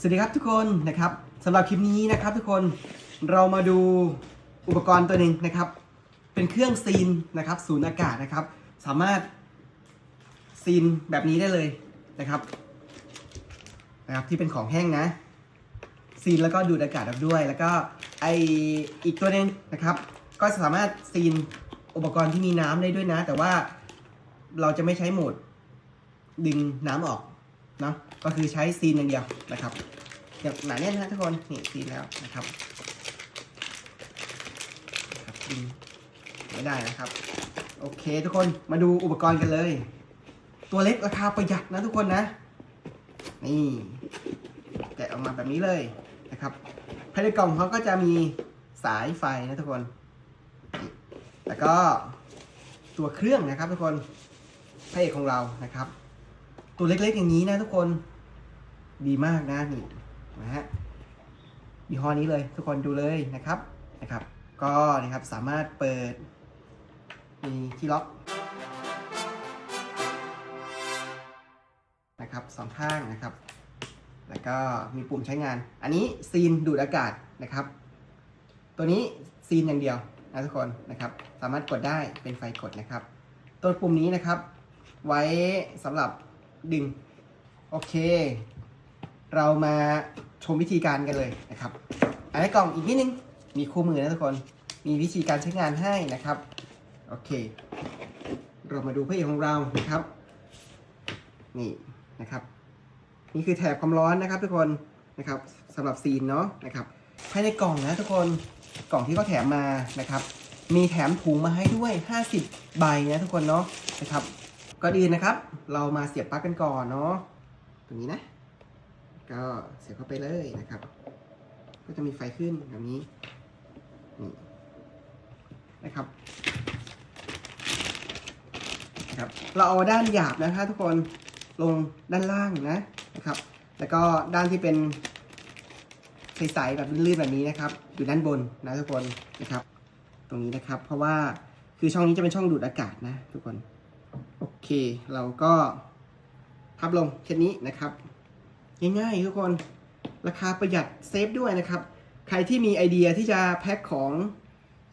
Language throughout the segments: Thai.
สวัสดีครับทุกคนนะครับสำหรับคลิปนี้นะครับทุกคนเรามาดูอุปกรณ์ตัวหนึ่งนะครับ เป็นเครื่องซีนนะครับศูนย์อากาศนะครับ สามารถซีนแบบนี้ได้เลยนะครับนะครับที่เป็นของแห้งนะซีนแล้วก็ดูดอากาศด้วย แล้วก็ไออีกตัวหนึงนะครับ ก็สามารถซีนอุปกรณ์ที่มีน้ำได้ด้วยนะ แต่ว่าเราจะไม่ใช้โหมดดึงน้ำออก เนาะก็คือใช้ซีนอย่างเดียวนะครับอย่างหนาแน่นนะทุกคนนี่ซีนแล้วนะครับครับดึงไม่ได้นะครับ โอเคทุกคนมาดูอุปกรณ์กันเลย ตัวเล็กราคาประหยัดนะทุกคนนะ นี่แกะออกมาแบบนี้เลยนะครับภายในกล่องเขาก็จะมีสายไฟนะทุกคน แล้วก็ตัวเครื่องนะครับทุกคนพระเอกของเรานะครับ ตัวเล็กๆอย่างนี้นะทุกคน ดีมากนะนี่นะฮะยี่ห้อนี้เลยทุกคนดูเลยนะครับนะครับ ก็นะครับสามารถเปิดมีที่ล็อกนะครับสองข้างนะครับ แล้วก็มีปุ่มใช้งาน อันนี้ซีนดูดอากาศนะครับ ตัวนี้ซีนอย่างเดียวนะทุกคนนะครับ สามารถกดได้เป็นไฟกดนะครับ ตัวปุ่มนี้นะครับ ไว้สำหรับ ดึง โอเค เรามาชมวิธีการกันเลยนะครับอันนี้กล่องอีกนิดนึง มีคู่มือนะทุกคน มีวิธีการใช้งานให้นะครับ โอเค เรามาดูพระเอกของเรานะครับ นี่นะครับ นี่คือแถบความร้อนนะครับ ทุกคนนะครับสำหรับซีนเนาะนะครับภายในกล่องนะทุกคนกล่องที่เขาแถมมานะครับ มีแถมถุงมาให้ด้วย 50 ใบนะทุกคนเนาะนะครับ ก่อนอื่นะครับ เรามาเสียบปลั๊กกันก่อนเนาะตรงนี้นะ ก็เสียบเข้าไปเลยนะครับ ก็จะมีไฟขึ้นแบบนี้นี่นะครับนะครับ เราเอาด้านหยาบนะคะทุกคนลงด้านล่างนะนะครับ แล้วก็ด้านที่เป็นใสๆแบบลื่นๆแบบนี้นะครับ อยู่ด้านบนนะทุกคนนะครับ ตรงนี้นะครับ เพราะว่าคือช่องนี้จะเป็นช่องดูดอากาศนะทุกคน เค เราก็พับลงเช่นนี้นะครับ ง่ายๆทุกคนราคาประหยัดเซฟด้วยนะครับ ใครที่มีไอเดียที่จะแพ็คของ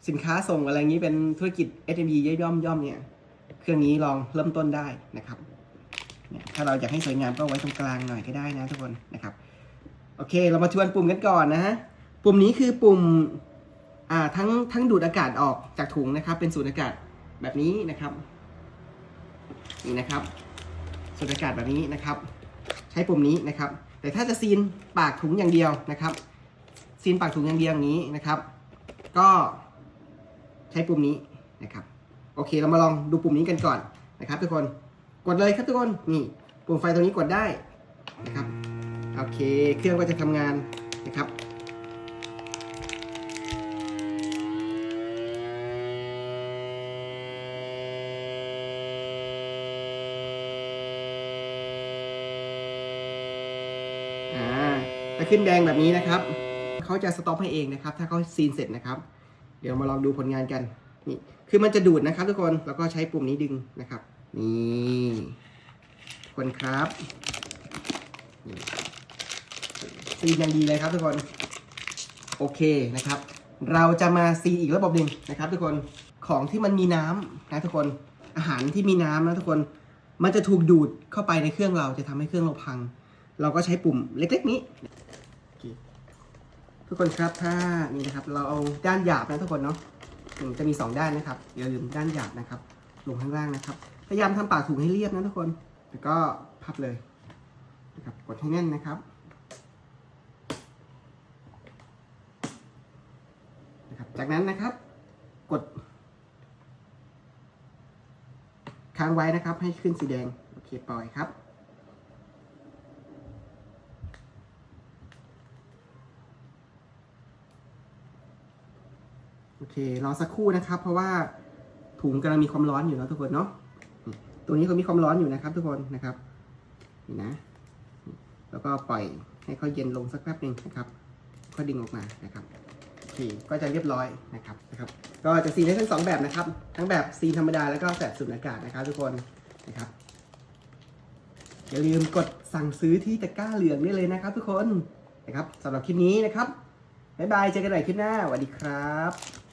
สินค้าส่งอะไรอย่างนี้เป็นธุรกิจ SME ย่อมย่อมเนี่ย เครื่องนี้ลองเริ่มต้นได้นะครับ ถ้าเราอยากให้สวยงามก็ไว้ตรงกลางหน่อยก็ได้นะทุกคนนะครับ โอเค เรามาทวนปุ่มกันก่อนนะฮะ ปุ่มนี้คือปุ่มอ่าทั้งทั้งดูดอากาศออกจากถุงนะครับ เป็นสูดอากาศแบบนี้นะครับ นี่นะครับสูดอากาศแบบนี้นะครับ ใช้ปุ่มนี้นะครับ แต่ถ้าจะซีนปากถุงอย่างเดียวนะครับ ซีนปากถุงอย่างเดียวอย่างนี้นะครับ ก็ใช้ปุ่มนี้นะครับโอเคเรามาลองดูปุ่มนี้กันก่อนนะครับ ทุกคนกดเลยครับทุกคนนี่ปุ่มไฟตรงนี้กดได้นะครับโอเค เครื่องก็จะทำงานนะครับ ขึ้นแดงแบบนี้นะครับ เขาจะสต็อปให้เองนะครับ ถ้าเขาซีนเสร็จนะครับ เดี๋ยวมาลองดูผลงานกัน นี่ คือมันจะดูดนะครับทุกคน แล้วก็ใช้ปุ่มนี้ดึงนะครับ นี่คนครับ ซีนอย่างดีเลยครับทุกคน โอเคนะครับ เราจะมาซีนอีกระบบหนึ่งนะครับ ทุกคน ของที่มันมีน้ำนะทุกคน อาหารที่มีน้ำนะทุกคน มันจะถูกดูดเข้าไปในเครื่องเราจะทำให้เครื่องเราพัง เราก็ใช้ปุ่มเล็กๆนี้ ทุกคนครับถ้านี่นะครับ เราเอาด้านหยาบนะทุกคนเนาะจะมีสองด้านนะครับอย่าลืมด้านหยาบนะครับ ลงข้างล่างนะครับพยายามทำปากถุงให้เรียบนะทุกคนแล้วก็พับเลยนะครับกดให้แน่นนะครับนะครับ จากนั้นนะครับ กด ค้างไว้นะครับ ให้ขึ้นสีแดงโอเคปล่อยครับ โอเครอสักครู่นะครับ เพราะว่าถุงกำลังมีความร้อนอยู่นะทุกคนเนาะตัวนี้ก็มีความร้อนอยู่นะครับ ทุกคนนะครับนี่นะ แล้วก็ปล่อยให้เขาเย็นลงสักแป๊บหนึ่งนะครับค่อดึงออกมานะครับโอเคก็จะเรียบร้อยนะครับนะครับ ก็จะซีนได้ทั้งสองแบบนะครับ ทั้งแบบซีนธรรมดาแล้วก็แบบสูดอากาศนะครับ ทุกคนนะครับอเคอย่าลืมกดสั่งซื้อที่ตะกร้าเหลืองได้เลยนะครับ ทุกคนนะครับสำหรับคลิปนี้นะครับบ๊ายบายเจอกันใหม่คลิปหน้าสวัสดีครับ